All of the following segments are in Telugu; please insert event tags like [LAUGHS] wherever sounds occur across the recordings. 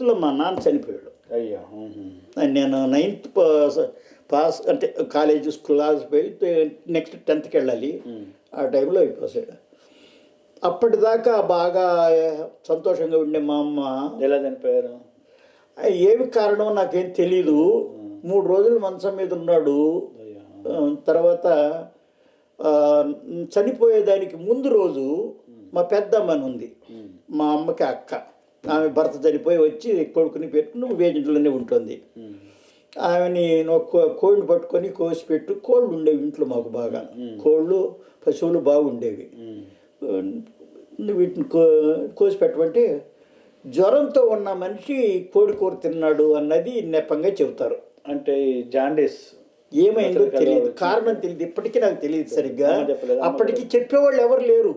నైన్త్లో మా నాన్న చనిపోయాడు. అయ్యో. నేను నైన్త్ పాస్ పాస్ అంటే కాలేజ్ క్లాస్ పోయి నెక్స్ట్ టెన్త్కి వెళ్ళాలి. ఆ టైంలో అయిపోసాడు. అప్పటిదాకా బాగా సంతోషంగా ఉండే మా అమ్మ ఎలా చనిపోయారు? ఏమి కారణం నాకేం తెలీదు. మూడు రోజులు మంచం మీద ఉన్నాడు. తర్వాత చనిపోయేదానికి ముందు రోజు మా పెద్దమ్మని ఉంది. మా అమ్మకి అక్క. ఆమె భర్త చనిపోయి వచ్చి కొడుకుని పెట్టుకుని వేజింట్లోనే ఉంటుంది. ఆమెని ఒక కో- కోడిని పట్టుకొని కోసి పెట్టు కోళ్ళు ఉండేవి ఇంట్లో మాకు బాగా. కోళ్ళు పశువులు బాగుండేవి. వీటిని కో కోసి పెట్టమంటే జ్వరంతో ఉన్న మనిషి కోడి కూర తిన్నాడు అన్నది నెపంగా చెబుతారు. అంటే జాండీస్. ఏమైందో తెలియదు. కారణం తెలియదు. ఇప్పటికీ నాకు తెలియదు సరిగ్గా? అప్పటికి చెప్పేవాళ్ళు ఎవరు లేరు.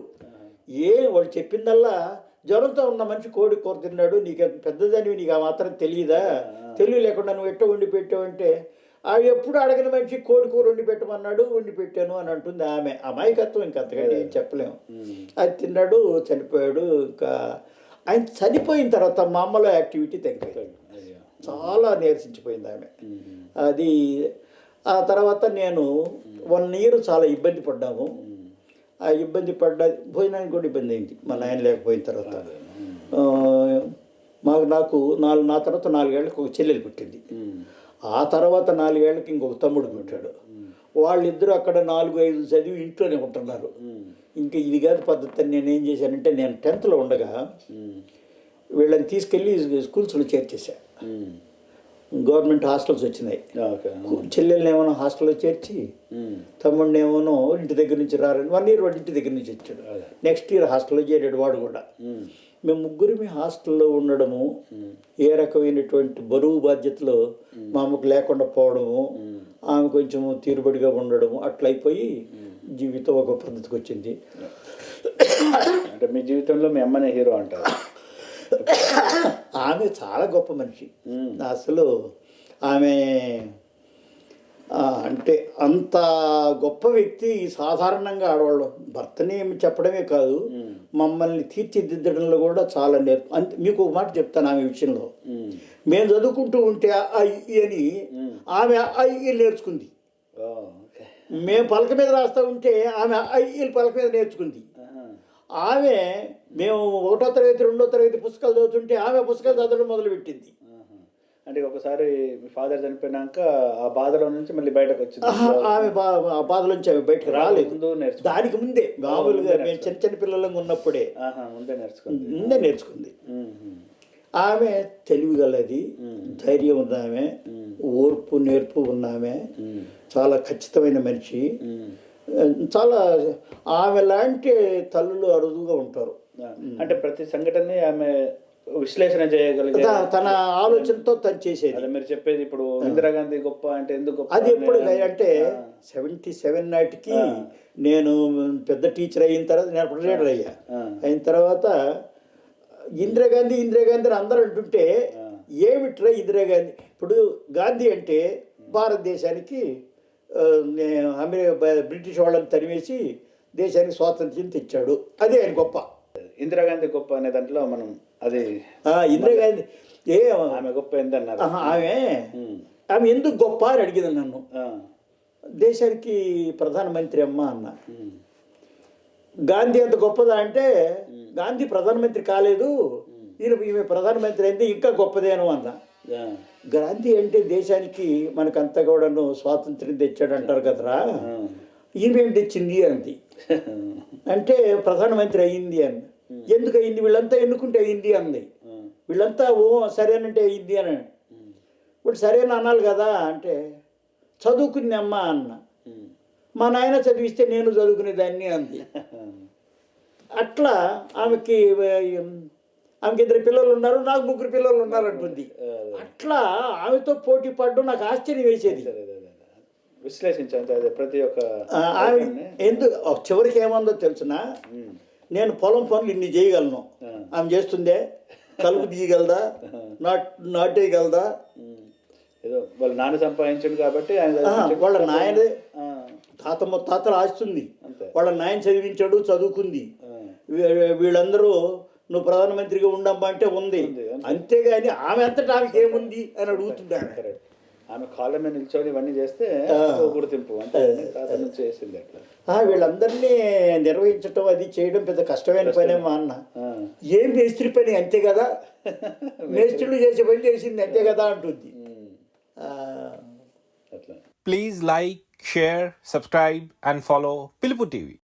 ఏ వాళ్ళు చెప్పిందల్లా జ్వరంతో ఉన్న మనిషి కోడి కూర తిన్నాడు నీకు ఎంత పెద్దదానివి నీకు ఆ మాత్రం తెలియదా తెలివి లేకుండా నువ్వు ఎట్ట వండి పెట్టావంటే ఆ ఎప్పుడు అడగిన మనిషి కోడి కూర వండి పెట్టమన్నాడు వండి పెట్టాను అని అంటుంది ఆమె. అమాయకత్వం ఇంకా అంతకంటే ఏం చెప్పలేము అది తిన్నాడు చనిపోయాడు ఇంకా ఆయన చనిపోయిన తర్వాత మా అమ్మలో యాక్టివిటీ తగ్గిపోయింది. అయ్యో. చాలా నీరసించిపోయింది ఆమె. అది ఆ తర్వాత నేను వన్ ఇయర్ చాలా ఇబ్బంది పడ్డాము. ఇబ్బంది పడ్డ భోజనానికి కూడా ఇబ్బంది అయింది మా నాయన లేకపోయిన తర్వాత మాకు నాకు నాలుగు నా తర్వాత నాలుగేళ్ళకి ఒక చెల్లెలు పుట్టింది. ఆ తర్వాత నాలుగేళ్ళకి ఇంకొక తమ్ముడు పుట్టాడు వాళ్ళిద్దరూ అక్కడ నాలుగు ఐదు చదివి ఇంట్లోనే ఉంటున్నారు. ఇంకా ఇది కాదు పద్ధతి అని నేను ఏం చేశానంటే నేను టెన్త్లో ఉండగా. వీళ్ళని తీసుకెళ్ళి స్కూల్స్లో చేర్చేసా. గవర్నమెంట్ హాస్టల్స్ వచ్చినాయి. చెల్లెల్ని ఏమైనా హాస్టల్లో చేర్చి. తమ్ముడిని ఏమోనో ఇంటి దగ్గర నుంచి రారని వన్ ఇయర్ వాడు ఇంటి దగ్గర నుంచి వచ్చాడు. నెక్స్ట్ ఇయర్ హాస్టల్లో చేరాడు వాడు కూడా. మేము. ముగ్గురిమి హాస్టల్లో ఉండడము ఏ రకమైనటువంటి బరువు బాధ్యతలు మా అమ్మకు లేకుండా పోవడము ఆమె కొంచెం తీరుబడిగా ఉండడము అట్లయిపోయి జీవితం ఒక పద్ధతికి వచ్చింది. అంటే మీ జీవితంలో మీ అమ్మనే హీరో అంటారు. [LAUGHS] ఆమె చాలా గొప్ప మనిషి. అసలు ఆమె అంటే అంత గొప్ప వ్యక్తి సాధారణంగా ఆడవాళ్ళు. భర్తని ఏమి చెప్పడమే కాదు మమ్మల్ని తీర్చిదిద్దడంలో కూడా చాలా నేర్పు అంటే మీకు ఒక మాట చెప్తాను ఆమె విషయంలో. మేము చదువుకుంటూ ఉంటే ఈ అని ఆమె ఈ నేర్చుకుంది. మేము పలక మీద రాస్తూ ఉంటే ఆమె ఈ పలక మీద నేర్చుకుంది. ఆమె మేము ఒకటో తరగతి రెండో తరగతి పుస్తకాలు చదువుతుంటే ఆమె పుస్తకాలు చదవడం మొదలుపెట్టింది. అంటే ఒకసారి మీ ఫాదర్ చనిపోయినాక ఆ బాధలో నుంచి మళ్ళీ బయటకు వచ్చింది. ఆమె బా ఆ బాధలోంచి ఆమె బయటకు రాలేదు. దానికి ముందే మామూలుగా మేము చిన్న చిన్న పిల్లలంగా ఉన్నప్పుడే ఆహా, ముందే నేర్చుకుంది. ముందే నేర్చుకుంది. ఆమె తెలివిగలది ధైర్యం ఉన్న ఆమె ఓర్పు నేర్పు ఉన్న ఆమె ఉమ్. చాలా ఖచ్చితమైన మనిషి. చాలా ఆమె లాంటి తల్లులు అరుదుగా ఉంటారు. అంటే ప్రతి సంఘటనని ఆమె విశ్లేషణ చేయగలిగే తన ఆలోచనతో తను చేసేది. మీరు చెప్పేది ఇప్పుడు ఇందిరాగాంధీ గొప్ప అంటే ఎందుకు అది ఎప్పుడు అంటే సెవెంటీ సెవెన్ నాటికి నేను పెద్ద టీచర్ అయిన తర్వాత నేను ప్రొఫెసర్ అయ్యా. అయిన తర్వాత ఇందిరాగాంధీ ఇందిరాగాంధీ అని అందరూ అంటుంటే ఏమిట్రా ఇందిరాగాంధీ ఇప్పుడు గాంధీ అంటే భారతదేశానికి అమెరికా బ్రిటిష్ వాళ్ళని తరిమేసి దేశానికి స్వాతంత్ర్యం తెచ్చాడు. అదే ఆయన గొప్ప. ఇందిరాగాంధీ గొప్ప అనే దాంట్లో మనం అది ఇందిరాగాంధీ ఏ ఆమె గొప్ప ఏందన్నారు? ఆమె. ఆమె ఎందుకు గొప్ప అని అడిగింది నన్ను. దేశానికి ప్రధానమంత్రి అమ్మ అన్న. గాంధీ అంత గొప్పదా అంటే గాంధీ ప్రధానమంత్రి కాలేదు ఈయన ఈమె ప్రధానమంత్రి అయితే ఇంకా గొప్పదేను అన్న. గాంధీ అంటే దేశానికి మనకంతా కూడాను స్వాతంత్ర్యం తెచ్చాడు అంటారు కదరా. ఈమె తెచ్చింది అంది. [LAUGHS] అంటే ప్రధానమంత్రి అయ్యింది అని. ఎందుకు అయింది వీళ్ళంతా ఎన్నుకుంటే అయింది అంది. వీళ్ళంతా ఓ సరేనంటే అయింది అని ఇప్పుడు సరేనా అనాలి కదా అంటే చదువుకుంది అమ్మ అన్న. మా నాయన చదివిస్తే నేను చదువుకునేదాన్ని అంది. [LAUGHS] అట్లా ఆమెకి ఆమెకి ఇద్దరు పిల్లలు ఉన్నారు నాకు ముగ్గురు పిల్లలు ఉన్నారు అంటుంది. అట్లా ఆమెతో పోటీ పడడం నాకు ఆశ్చర్యం వేసేది. అదే ప్రతి ఒక్క ఆమె ఎందుకు చివరికి ఏమందో తెలుసునా. నేను పొలం పనులు ఇన్ని చేయగలను. ఆమె చేస్తుందే కలుపు తీయగలదా [LAUGHS] నాట్ నాటేయగలదా. ఏదో వాళ్ళ నాన్న సంపాదించండు కాబట్టి. వాళ్ళ నాయనే. తాత ముత్తాతలు ఆస్తుంది వాళ్ళ నాయన చదివించాడు చదువుకుంది. వీళ్ళందరూ నువ్వు ప్రధానమంత్రిగా ఉండమ్మా అంటే ఉంది. ఉంది, అంతే. అంతేగాని ఆమె అంతటా ఆమెకి ఏముంది అని అడుగుతున్నాడు. కరెక్ట్. ఆమె కాళ్ళ మీద నిల్చొని ఇవన్నీ చేస్తే గుర్తింపు అంటే చేసింది అట్లా. ఆ, వీళ్ళందరినీ నిర్వహించటం అది చేయడం పెద్ద కష్టమైన పనే మా అన్న. ఏం మేస్త్రి పని అంతే కదా? [LAUGHS] మేస్త్రులు చేసే పని చేసింది అంతే కదా అంటుంది. Please like, share, subscribe, and follow Pilupu TV.